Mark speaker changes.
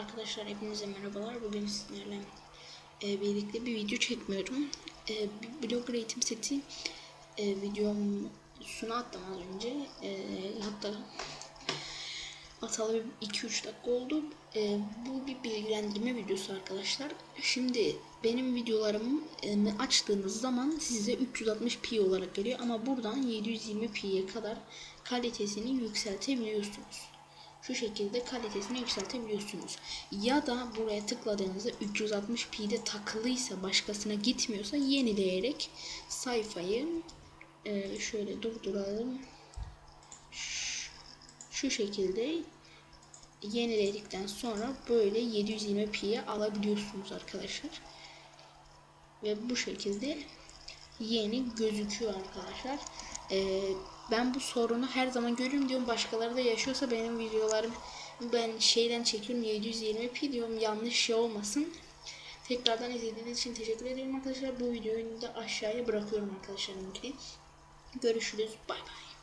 Speaker 1: Arkadaşlar hepinize merhabalar. Bugün sizlerle e, birlikte bir video çekmiyorum. E, bir blog eğitim seti e, videomsunu attım az önce. E, hatta atalı 2-3 dakika oldu. E, bu bir bilgilendirme videosu arkadaşlar. Şimdi benim videolarımı açtığınız zaman size 360p olarak geliyor ama buradan 720p'ye kadar kalitesini yükseltebiliyorsunuz şu şekilde kalitesini yükseltebiliyorsunuz. Ya da buraya tıkladığınızda 360p'de takılıysa başkasına gitmiyorsa yenileyerek sayfayı e, şöyle durduralım. Şu şekilde yeniledikten sonra böyle 720p'ye alabiliyorsunuz arkadaşlar. Ve bu şekilde yeni gözüküyor arkadaşlar. Ee, ben bu sorunu her zaman görüyorum diyorum. Başkaları da yaşıyorsa benim videolarım ben şeyden çekiyorum 720p diyorum yanlış şey olmasın. Tekrardan izlediğiniz için teşekkür ederim arkadaşlar. Bu videoyu da aşağıya bırakıyorum arkadaşlar linkini. Görüşürüz. Bay bay.